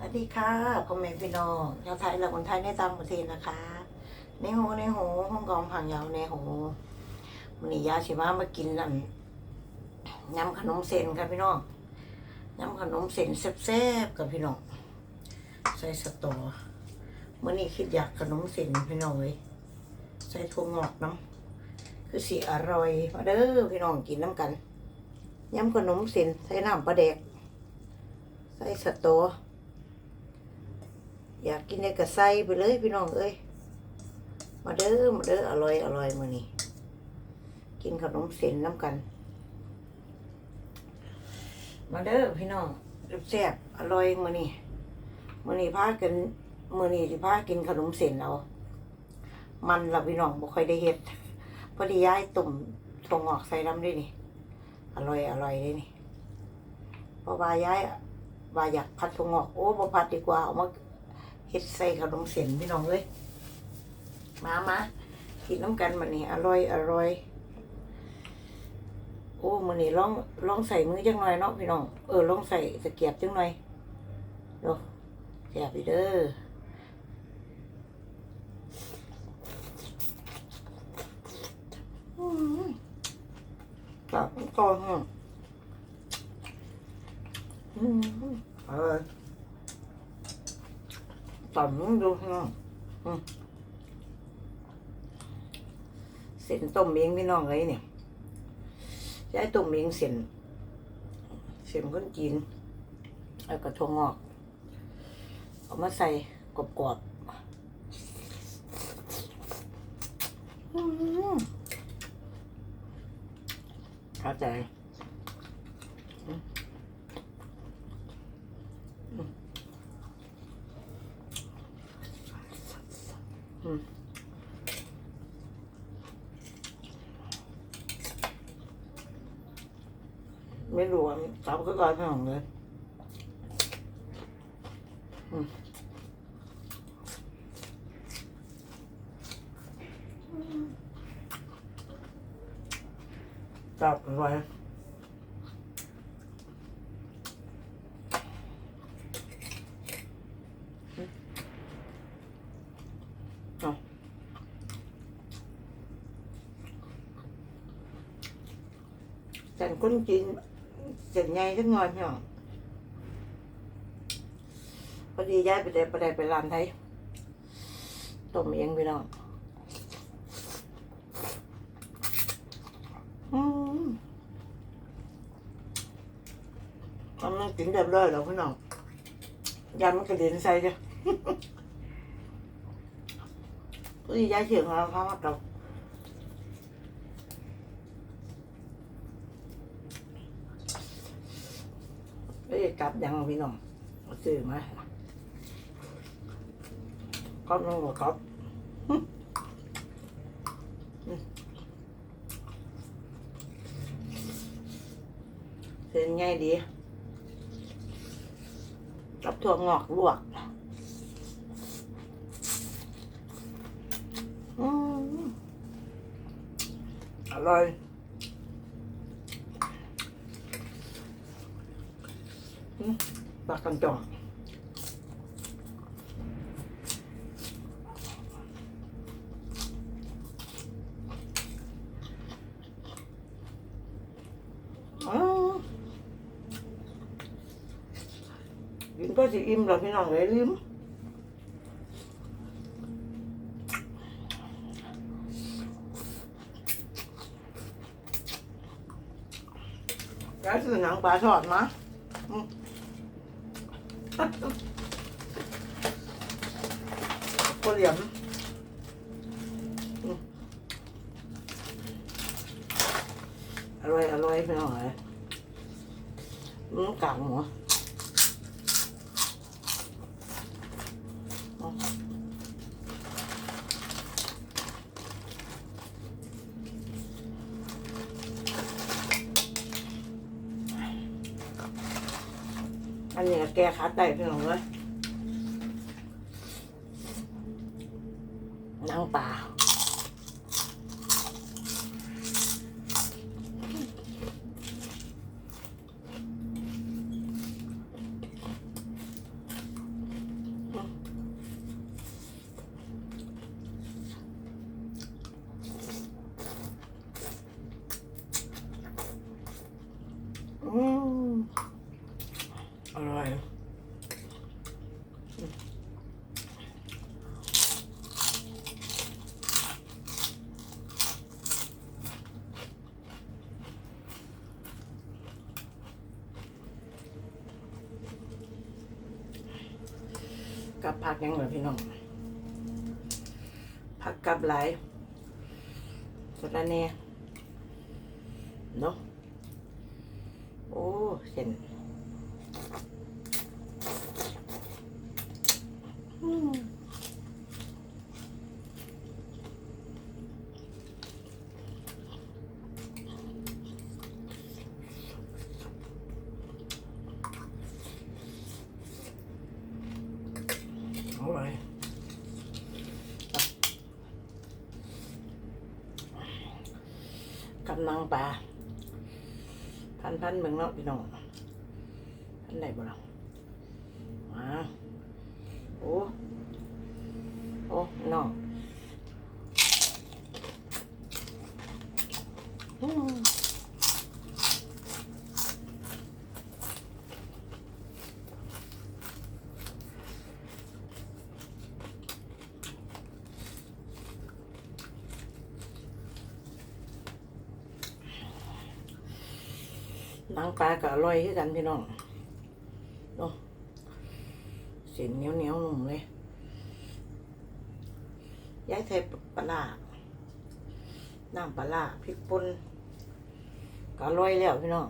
สวัสดีค่ะพ่อแม่พี่น้องชาวไทยและคนไทยในต่างประเทศนะคะในโหในโหห้องกองผังยาวในโหมันนี้ยาชิมามากินนั่นยำขนมเส้นค่ะพี่น้องยำขนมเส้นแซ่บๆกับพี่น้องใส่สตอมื่อนี้คิดอยากขนมเส้นพี่น้องเลยใส่ถั่วงอกน้ำคือสีอร่อยมาเด้อพี่น้องกินน้ำกันยำขนมเส้นใส่น้ำปลาแดกใส่สตอ อยากกินได้ก็ใส่ไปเลยพี่น้องเอ้ยมาเด้อมาเด้ออร่อยอร่อยมือนี้กินขนมเส้นน้ำกัน มาเด้อพี่น้องแซ่บอร่อยมือนี้มือนี้พากันมือนี้สิพากินขนมเส้นเอามันล่ะพี่น้องบ่ค่อยได้เฮ็ดพอดีย้ายตุ่มทงออกใส่น้ำด้วยนี่อร่อยอร่อยเลยนี่พราะว่าย้ายว่าอยากพัดทงออกโอ้บ่พัดดีกว่าเอามา เฮ็ดใส่ขนมเส้นพี่น้องเลย มามากินน้ำกันมันนี่อร่อยอร่อยโอ้มันนี่ลองลองใส่มือจังหน่อยเนาะพี่น้องเออลองใส่ตะเกียบจังหน่อยดูแซ่บอีเด้ออืมตับก่อนอืมอืมเออ ต่ำดูน้องอืมเส้นต้มเองพี่น้องเลยเนี่ยใช้ต้มเองเส้นเส้นคนจีนแล้วก็ถั่วงอก เอามาใส่กรอบๆอืมเข้าใจ ไม่ร วมสับก็กลายเป็นของ เลยอืมจับไว้เอาแต่นคนจีนเสร็จไงสักหน่อยพี่น้องพอดีย้ายไปได้ไปได้ไปร้านไทยต้มเองพี่น้องอืมกำลังกินแบบเลยแล้วพี่น้องยำมันกระเด็นใส่จ้ะพอดีย้ายเฉียงแล้วครับเรา ไม่ได้กลับยังพี่น้องซื้อมาก็น้องบอกครับอืมเส้นง่ายดีกับถั่วงอกลวกอืมอร่อย ปลากันจ่องอ้าวกินก็สิอิ่มแล้วพี่น้องเลยลืมแล้วซื้อหนังปลาทอดมา อืมก็เหลี่ยมอร่อยอร่อยไปหน่อยอืมกากหมู อันนี้ก็แก้คัดได้พี่น้องเลย นางป่า ร่อย กับผักยังเหรอพี่น้องผักกับหลายสดละแน่เนาะโอ้เส้นอืมอร่อย กำลังปลาพันพันเมืองนอกพี่น้องพันไหนบ่ล่ะมาโอ้โอ้น้องอืม หนังปลาก็อร่อยคือกันพี่น้องเนาะเส้นเหนียวเหนียวๆนุ่มเลยย้ายใส่ปลาน้ำปลาร้าพริกป่นก็อร่อยแล้วพี่น้อง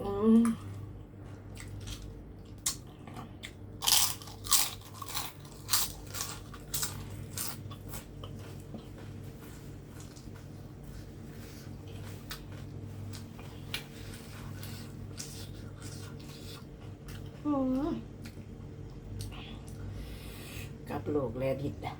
อืม กับโลกแลดิดอะ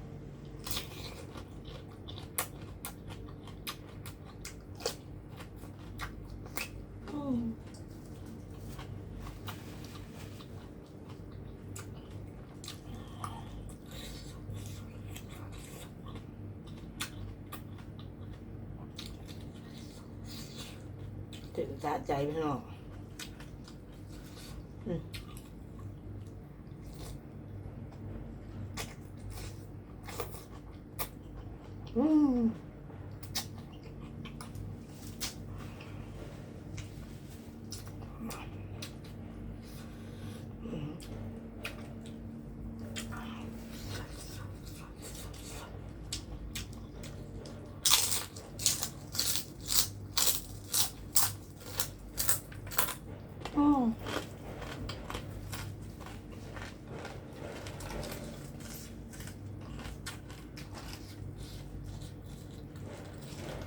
ถึงสะใจพี่น้องอืมอืมอืม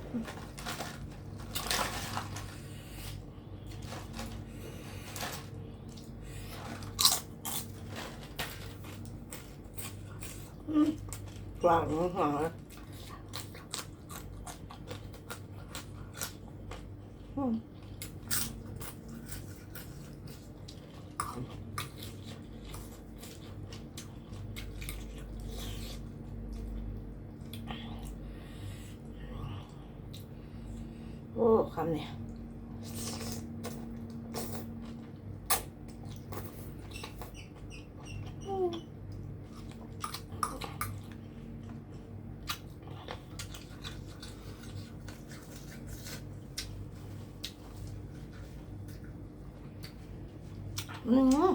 หลางหาอืม โอ้คำเนี่ยอืม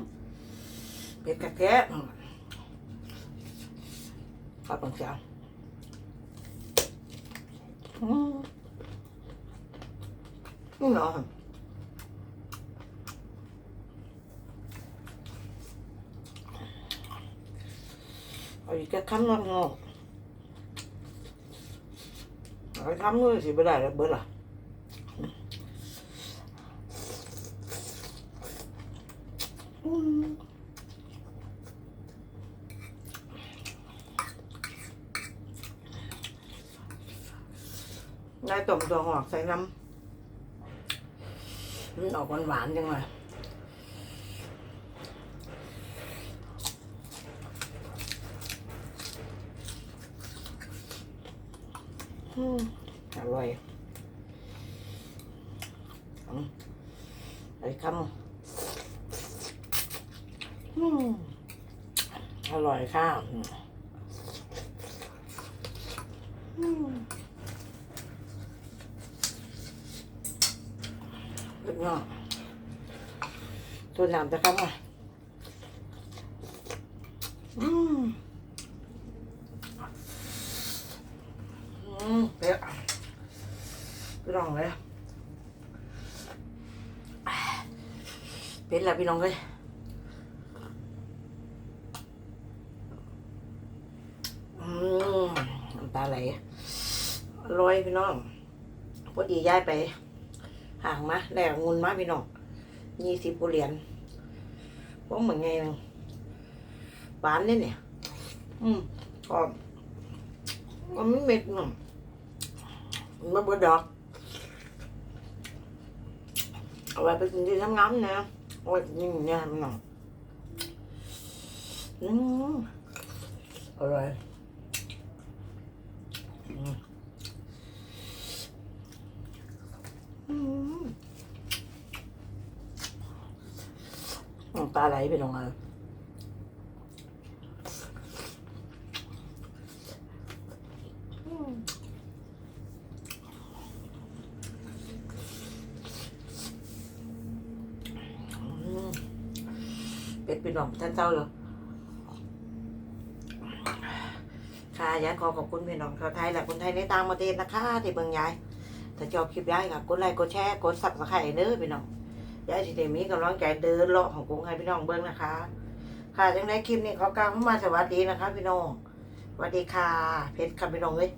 เป็ดกระแทะขอบคุณจ้าอืม นี่เนาะเอาอีกแค่คำนอนงอกเอาไปทำมือสิไม่ได้แล้วเบิดล่ะอืมได้ต้มตัวหอกใส่น้ำ มันออกหวานๆจังเลยอร่อยออืมไอ้คำอืมอร่อยข้าว น้อยตัวน้ำจะครับอะอืมอืมเป๊ะพี่น้องเลยเป็นแล้วพี่น้องเลยอืมน้ำตาไหลอร่อยพี่น้องพอดีย้ายไป ห่างมาแลกเงินมาพี่น้องยี่สิบเหรียญพวกเหมือนไงนึงหวานนี่เนี่ย อืมกรอบมันไม่เม็ดหน่อยมันเบิดดอกเอาไว้ไปกินที่ทำงานนะเอาไว้กินเนี่ยมันหน่อยอืมอร่อยอืมอืม น้ำตาไหลไปลงมาอืมอืมเป็ดเป็นหน่อมท่านเจ้าเหรอค่ะยายขอขอบคุณพี่น้องชาวไทยและคนไทยในต่างประเทศนะคะที่เบิ่งยาย ถ้าชอบคลิปยายค่ะกดไลค์กดแชร์กดซับสไครต์เด้อพี่น้อง ยายสิเดมีกำลังใจเดินเลาะของกรุงให้พี่น้องเบิ้งนะคะ ค่ะจังไดคลิปนี้ขอกล่าวมาสวัสดีนะคะ พี่น้องสวัสดีค่ะ เพชรค่ะพี่น้องเอ้ย